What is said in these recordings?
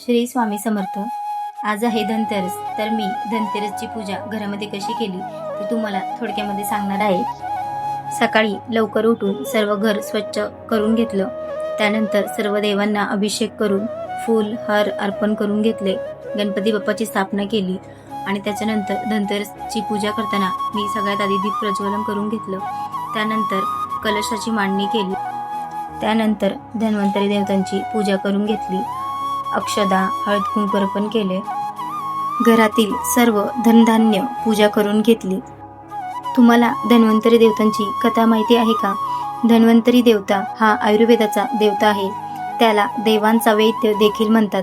श्री स्वामी समर्थ. आज आहे धनतेरस तर मी धनतेरसची पूजा घरामध्ये कशी केली ते तुम्हाला थोडक्यामध्ये सांगणार आहे. सकाळी लवकर उठून सर्व घर स्वच्छ करून घेतलं. त्यानंतर सर्व देवांना अभिषेक करून फूल हार अर्पण करून घेतले. गणपती बाप्पाची स्थापना केली आणि त्याच्यानंतर धनतेरसची पूजा करताना मी सगळ्यात आधी दीप प्रज्वलन करून घेतलं. त्यानंतर कलशाची मांडणी केली. त्यानंतर धन्वंतरी देवतांची पूजा करून घेतली. अक्षदा हळद कुंकर्पण केले. घरातील सर्व धनधान्य पूजा करून घेतली. तुम्हाला धन्वंतरी देवतांची कथा माहिती आहे का? धन्वंतरी देवता हा आयुर्वेदाचा देवता आहे. त्याला देवांचा वैद्य देखील म्हणतात.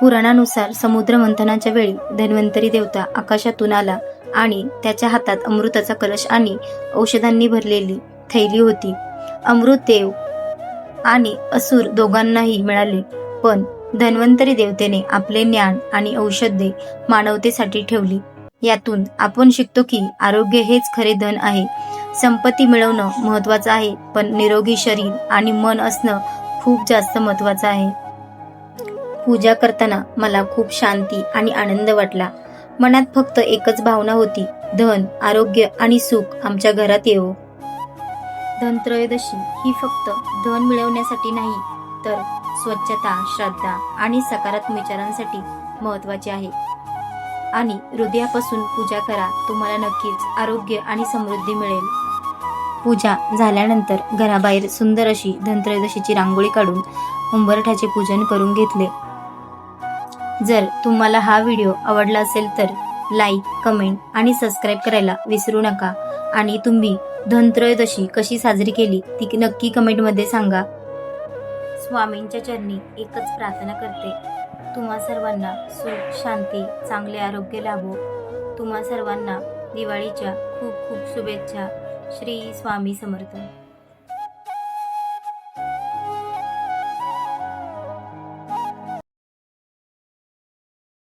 पुराणानुसार समुद्र मंथनाच्या वेळी धन्वंतरी देवता आकाशातून आला आणि त्याच्या हातात अमृताचा कलश आणि औषधांनी भरलेली थैली होती. अमृत देव आणि असुर दोघांनाही मिळाले पण धन्वंतरी देवतेने आपले ज्ञान आणि औषधे मानवतेसाठी ठेवली. यातून आपण शिकतो की आरोग्य हेच खरे धन आहे. संपत्ती मिळवणं महत्वाचं आहे पण निरोगी शरीर आणि मन असणं खूप जास्त महत्वाचं आहे. पूजा करताना मला खूप शांती आणि आनंद वाटला. मनात फक्त एकच भावना होती धन आरोग्य आणि सुख आमच्या घरात येवो. धनत्रयोदशी ही फक्त धन मिळवण्यासाठी नाही तर स्वच्छता श्रद्धा आणि सकारात्मक विचारांसाठी महत्वाची आहे. आणि हृदयापासून पूजा करा. तुम्हाला नक्कीच आरोग्य आणि समृद्धी मिळेल. पूजा झाल्यानंतर घराबाहेर सुंदर अशी धनत्रयोदशीची रांगोळी काढून उंबरठ्याचे पूजन करून घेतले. जर तुम्हाला हा व्हिडिओ आवडला असेल तर लाईक कमेंट आणि सबस्क्राईब करायला विसरू नका. आणि तुम्ही धनत्रयोदशी कशी साजरी केली ती नक्की कमेंटमध्ये सांगा. स्वामींच्या चरणी एकच प्रार्थना करते. तुम्हा सर्वांना सुख शांती चांगले आरोग्य लाभो. तुम्हा सर्वांना दिवाळीच्या खूप खूप शुभेच्छा. श्री स्वामी समर्थ.